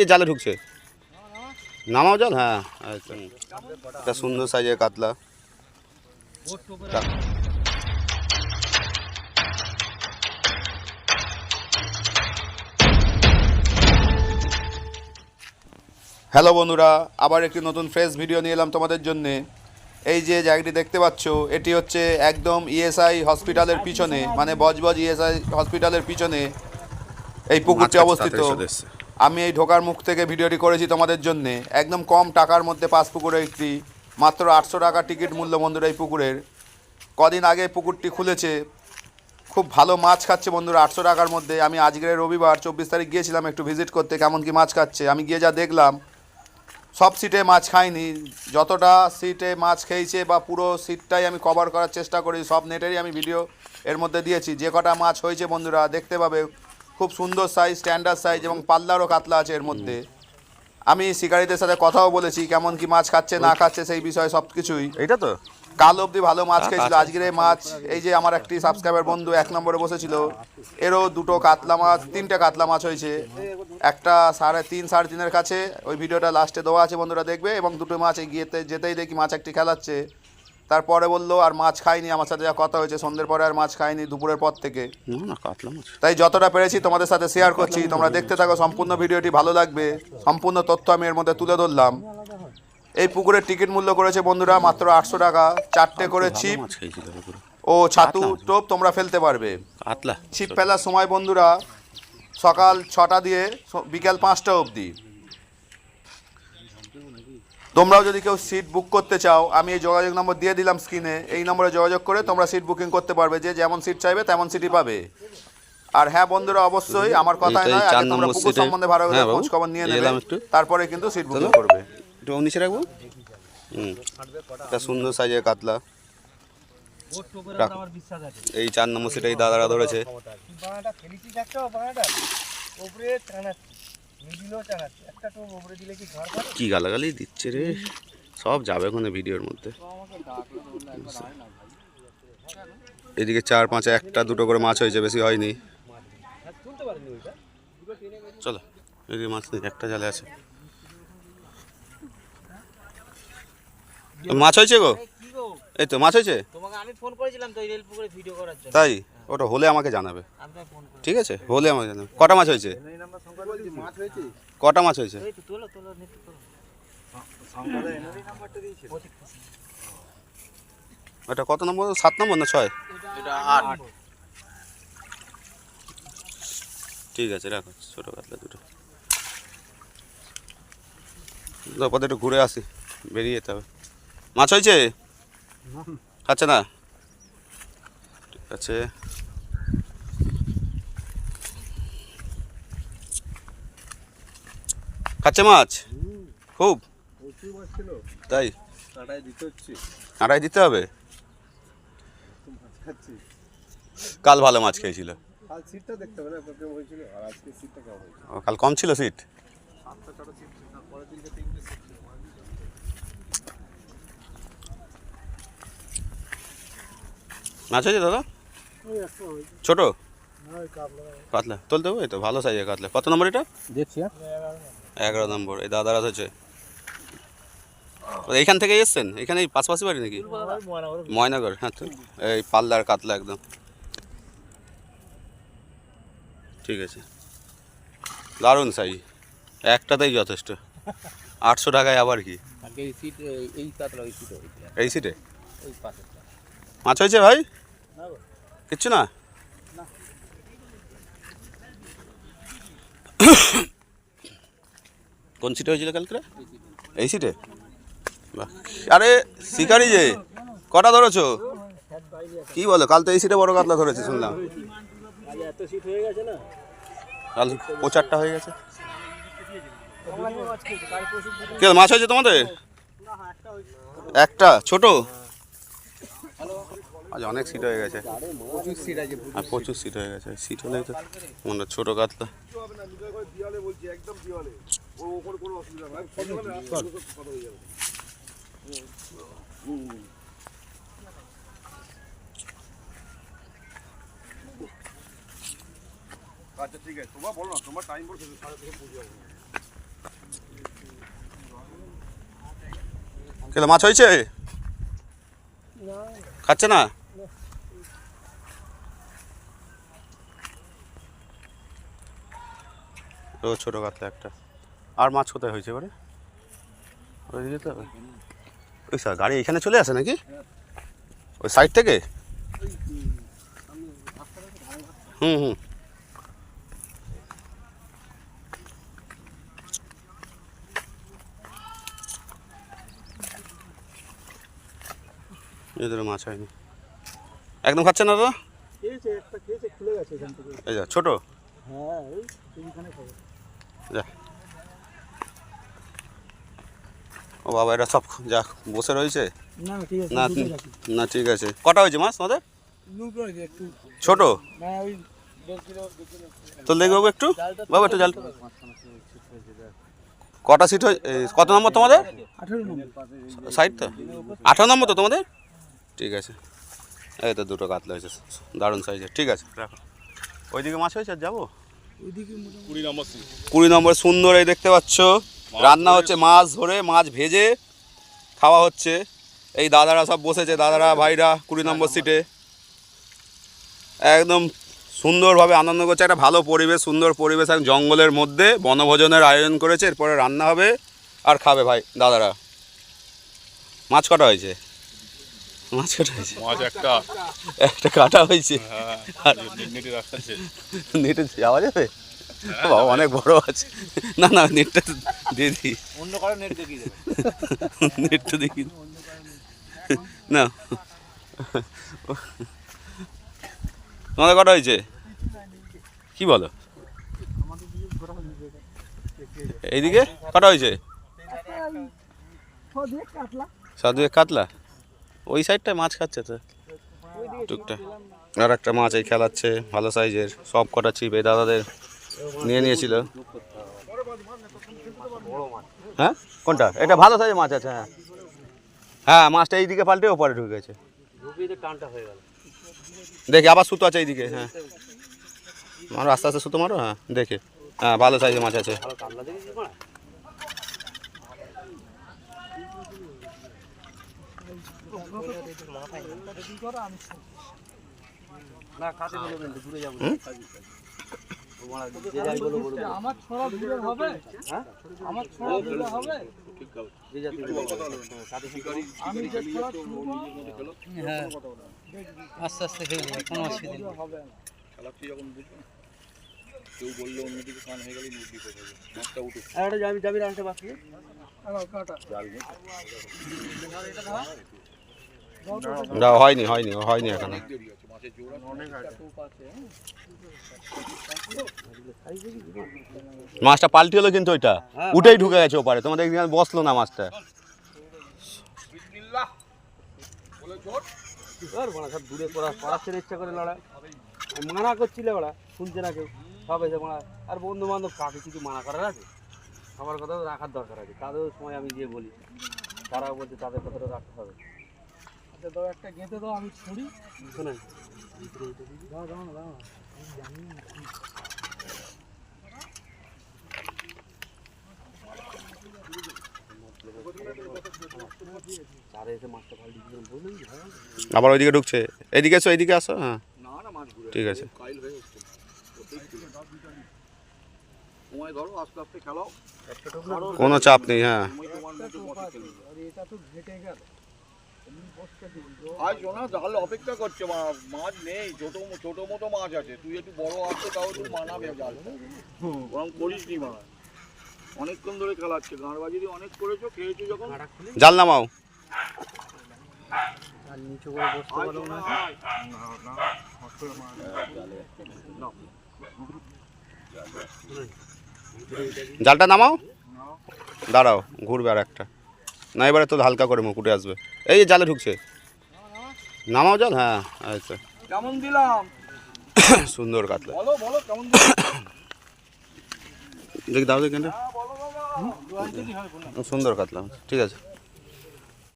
এই জালে ঢুকছে। নামাও জল? হ্যাঁ আচ্ছা। একটা সুন্দর সাইজের কাতলা। হ্যালো বন্ধুরা আবার একটি নতুন ফ্রেশ ভিডিও নিয়ে এলাম তোমাদের জন্যে। এই যে জায়গাটি দেখতে পাচ্ছ এটি হচ্ছে একদম ইএসআই হসপিটালের পিছনে মানে বজবজ ইএসআই হসপিটালের পিছনে এই পুকুরটি অবস্থিত। আমি এই ঢোকার মুখ থেকে ভিডিওটি করেছি তোমাদের জন্যে। একদম কম টাকার মধ্যে পাঁচ পুকুরের একটি, মাত্র আটশো টাকা টিকিট মূল্য বন্ধুরা এই পুকুরের। কদিন আগে পুকুরটি খুলেছে, খুব ভালো মাছ খাচ্ছে বন্ধুরা, আটশো টাকার মধ্যে। আমি আজকের রবিবার, চব্বিশ তারিখ গিয়েছিলাম একটু ভিজিট করতে, কেমন কি মাছ খাচ্ছে। আমি গিয়ে যা দেখলাম, সব সিটে মাছ খাইনি। যতটা সিটে মাছ খেয়েছে বা পুরো সিটটাই আমি কভার করার চেষ্টা করি, সব নেটেরই আমি ভিডিও এর মধ্যে দিয়েছি। যে কটা মাছ হয়েছে বন্ধুরা, দেখতে পাবে। খুব সুন্দর সাইজ স্ট্যান্ডার্ড সাইজ এবং পাল্লারও কাতলা আছে এর মধ্যে। আমি শিকারীদের সাথে কথাও বলেছি কেমন কি মাছ খাচ্ছে না খাচ্ছে সেই বিষয়ে সব কিছুই এটা তো? কাল অবধি ভালো মাছ খেয়েছিল আজকের এই মাছ এই যে আমার একটি সাবস্ক্রাইবার বন্ধু এক নম্বরে বসেছিল এরও দুটো কাতলা মাছ তিনটে কাতলা মাছ হয়েছে। একটা সাড়ে তিন সাড়ে তিনের কাছে ওই ভিডিওটা লাস্টে দেওয়া আছে বন্ধুরা দেখবে এবং দুটো মাছ এগিয়েতে যেতেই দেখি মাছ একটি খেলাচ্ছে। তারপরে বলল আর মাছ খাইনি আমার সাথে যা কথা হয়েছে সন্ধ্যের পরে আর মাছ খাইনি দুপুরের পর থেকে। না না কাতলা মাছ। তাই যতটা পেরেছি তোমাদের সাথে শেয়ার করছি তোমরা দেখতে থাকো সম্পূর্ণ ভিডিওটি ভালো লাগবে। সম্পূর্ণ তথ্য আমি এর মধ্যে তুলে ধরলাম। এই পুকুরের টিকিট মূল্য করেছে বন্ধুরা মাত্র আটশো টাকা। চারটে করে ছিপ ও ছাতু টোপ তোমরা ফেলতে পারবে। ছিপ ফেলার সময় বন্ধুরা সকাল ছটা দিয়ে বিকেল পাঁচটা অবধি। তোমরাও যদি কেউ সিট বুক করতে চাও আমি এই যোগাযোগ নম্বর দিয়ে দিলাম স্ক্রিনে এই নম্বরে যোগাযোগ করে তোমরা সিট বুকিং করতে পারবে যে যেমন সিট চাইবে তেমন সিটই পাবে। আর হ্যাঁ বন্ধুরা অবশ্যই আমার কথাই নয় আগে তোমরা পুকুর সম্বন্ধে ভালো করে হ্যাঁ খোঁজ খবর নিয়ে নেবে একটু। তারপরে কিন্তু সিট বুকিং করবে। একটু নিচে রাখব? হুম। একটা সুন্দর সাইজের কাতলা। এই চার নম্বর সেটাই দাদারা ধরেছে। বানাটা ফেলিছি দেখছ বানাটা? ওপরে টানাচ্ছি। কি গালাগালি দিচ্ছে রে? সব যাবে ওখানে ভিডিওর মধ্যে। এদিকে চার পাঁচ একটা দুটো করে মাছ হয়েছে বেশি হয়নি। চলো এদিকে মাছ নেই একটা জালে আছে। মাছ হয়েছে গো? এই তো মাছ হয়েছে? তোমাকে আমি ফোন করেছিলাম তো এই রেল পুকুরে ভিডিও করার জন্য। তাই? ওটা হলে আমাকে জানাবে। ঠিক আছে হলে আমাকে জানাবে। কটা মাছ হয়েছে? কটা মাছ হয়েছে? এটা কত নম্বর? সাত নম্বর না ছয়? ঠিক আছে রাখো ছোটো কাতলা দুটো। পথে একটু ঘুরে আসি বেরিয়ে যেতে হবে। মাছ হয়েছে? খাচ্ছে না। ঠিক আছে। খাচ্ছে মাছ? খুব। তাই? আড়াই দিতে হবে? কাল ভালো মাছ খেয়েছিল। কাল কম ছিল সিট মাছ হয়েছে দাদা? ছোট? কাতলা। তুলতে হবে এই তো ভালো সাইজের কাতলা। কত নম্বর এটা? দেখছি এগারো নম্বর। এই দাদারা হচ্ছে এইখান থেকে এসছেন? এখানে এই পাশাপাশি বাড়ি নাকি? ময়নগর হ্যাঁ তো। এই পাল্লার কাতলা একদম। ঠিক আছে। দারুণ সাইজ একটাতেই যথেষ্ট। আটশো টাকায় আবার কি? এই সিট এই কাতলা সিট মাছ হয়েছে ভাই? কিচ্ছু না? কোন সিটে হয়েছিল কালকে এই সিটে? আরে, শিকারি যে, কটা ধরেছো? কি বলো, কাল তো এই সিটে বড় কাতলা ধরেছে, শুনলাম। কাল প্রচারটা হয়ে গেছে। কে মাছ হয়েছে তোমাদের? একটা, ছোট? আজ অনেক সিট হয়ে গেছে। আর প্রচুর সিট হয়ে গেছে। সিট হলেই তো মনে ছোটো কাতলা। আচ্ছা ঠিক আছে। তোমার বলো তোমার টাইম বলছে মাছ হয়েছে? খাচ্ছে না? ছোটো কাতলা একটা। আর মাছ কোথায় হয়েছে এবারে? ওইদিকে তো ওই স্যার গাড়ি এখানে চলে আসে নাকি? ওই সাইড থেকে? হুম হুম। এদের মাছ হয়নি। একদম খাচ্ছে না তো? এই যা ছোটো? হ্যাঁ এই এইখানে খাবে যা। ও বাবা এটা সব যা বসে রয়েছে? না ঠিক আছে না ঠিক আছে। কটা হয়েছে মাছ তোমাদের? ছোট? তো লেগে একটু। বাবু একটু জাল কটা সিট হয়ে কত নম্বর তোমাদের? সাইড তো? আঠারো নম্বর তো তোমাদের? ঠিক আছে। এই তো দুটো কাতলা হয়েছে দারুণ সাইজের ঠিক আছে রাখো। ওইদিকে মাছ হয়েছে আর যাব? কুড়ি নম্বর সুন্দর এই দেখতে পাচ্ছ। রান্না হচ্ছে মাছ ধরে মাছ ভেজে খাওয়া হচ্ছে। এই দাদারা সব বসেছে দাদারা ভাইরা কুড়ি নম্বর সিটে একদম সুন্দরভাবে আনন্দ করছে একটা ভালো পরিবেশ সুন্দর পরিবেশ এক জঙ্গলের মধ্যে। বনভোজনের আয়োজন করেছে এরপরে রান্না হবে আর খাবে ভাই দাদারা। মাছ কটা হয়েছে? মাছ কটা হয়েছে? মাছ একটা। একটা কাটা হয়েছে। হ্যাঁ আর নেটে যাওয়া যাবে? বাবা অনেক বড় আছে না না নেটটা দিয়ে দিই। অন্য কারও নেট দেবে। নেটটা দেখি না। তোমাদের কটা হয়েছে? কি বলো? এইদিকে কটা হয়েছে? সাধু এক কাতলা ওই সাইডটায় মাছ খাচ্ছে তো। টুকটা আর একটা মাছ এই খেলাচ্ছে, ভালো সাইজের সব কটা ছিপ এই দাদাদের নিয়ে নিয়েছিল। হ্যাঁ? কোনটা? এটা ভালো সাইজের মাছ আছে হ্যাঁ। হ্যাঁ মাছটা এইদিকে পাল্টে ওপরে ঢুকে গেছে দেখি, আবার সুতো আছে এইদিকে হ্যাঁ। মারো, আস্তে আস্তে সুতো মারো হ্যাঁ দেখে। হ্যাঁ ভালো সাইজের মাছ আছে ভালো কামলা দেখেছিস মা না খাতে বলো কিন্তু দূরে যাব আমার ছড়া দূরে হবে আমার ছড়া দূরে হবে হ্যাঁ আস্তে আস্তে যাবে কোনো অসুবিধা নেই হবে খেলাচ্ছি যখন বুঝবে না কেউ বললে অন্যদিকে কান হয়ে গেলে মুরগি করে যাবে মাছটা উঠে আর একটা যাবি যাবি রাখতে বাকি কাটা না হয়নি হয়নি হয়নি এখানে। মাছটা পাল্টি হলো কিন্তু ওইটা। উঠেই ঢুকে গেছে ওপারে। তোমাদের এখানে বসল না মাছটা। মানা দূরে করা পড়াচ্ছেন ইচ্ছা করে লড়া মানা করছিলে ওরা শুনছে না কেউ? সব এসে মানা আর বন্ধু বান্ধব কাকে কিছু মানা করার আছে? আমার কথা রাখার দরকার আছে। তাদের সময় আমি গিয়ে বলি। তারাও বলছে তাদের কথাটা রাখতে হবে। দাও একটা গেঁথে দাও আমি ছুরি। শোনেন দাও দাও দাও হ্যাঁ। আবার ওইদিকে ঢুকছে। এদিকে এসো এইদিকে আসো হ্যাঁ। না না মাছ ঘুরে ঠিক আছে। কাইল যাচ্ছে সময় ধরো আস্তে আস্তে খেলাও। কোনো চাপ নেই হ্যাঁ। এটা তো ঘেটে গেল। আজ না তাহলে অপেক্ষা করছে মাছ নেই ছোট ছোট মতো মাছ আছে। তুই একটু বড় আসছে তাও তুই মানাবে জাল। ওরকম করিস নি মা। অনেকক্ষণ ধরে খেলাচ্ছে গাঁড় বাজিয়ে অনেক করেছ খেয়েছো যখন? জাল নামাও। আর নিচু করে বসতে পারো না। জালটা নামাও। দাঁড়াও ঘুরবে আর একটা না এবারে তো হালকা করে মুকুটে আসবে। এই যে জালে ঢুকছে। নামাও জাল? হ্যাঁ আচ্ছা। কেমন দিলাম? সুন্দর কাতলা। বলো বলো কেমন দেখি দাও দেখেন বাবা সুন্দর কাতলা। ঠিক আছে।